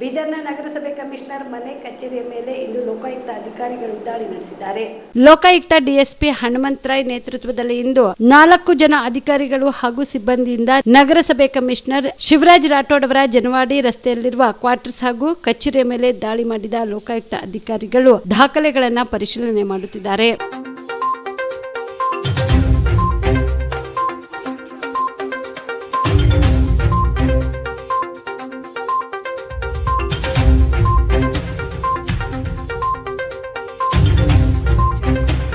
ಬೀದರ್ನ ನಗರಸಭೆ ಕಮಿಷನರ್ ಮನೆ ಕಚೇರಿಯ ಮೇಲೆ ಇಂದು ಲೋಕಾಯುಕ್ತ ಅಧಿಕಾರಿಗಳು ದಾಳಿ ನಡೆಸಿದ್ದಾರೆ. ಲೋಕಾಯುಕ್ತ ಡಿಎಸ್ಪಿ ಹನುಮಂತರಾಯ್ ನೇತೃತ್ವದಲ್ಲಿ ಇಂದು ನಾಲ್ಕು ಜನ ಅಧಿಕಾರಿಗಳು ಹಾಗೂ ಸಿಬ್ಬಂದಿಯಿಂದ ನಗರಸಭೆ ಕಮಿಷನರ್ ಶಿವರಾಜ್ ರಾಠೋಡ್ ಅವರ ಜನವಾಡಿ ರಸ್ತೆಯಲ್ಲಿರುವ ಕ್ವಾರ್ಟರ್ಸ್ ಹಾಗೂ ಕಚೇರಿಯ ಮೇಲೆ ದಾಳಿ ಮಾಡಿದ ಲೋಕಾಯುಕ್ತ ಅಧಿಕಾರಿಗಳು ದಾಖಲೆಗಳನ್ನು ಪರಿಶೀಲನೆ ಮಾಡುತ್ತಿದ್ದಾರೆ.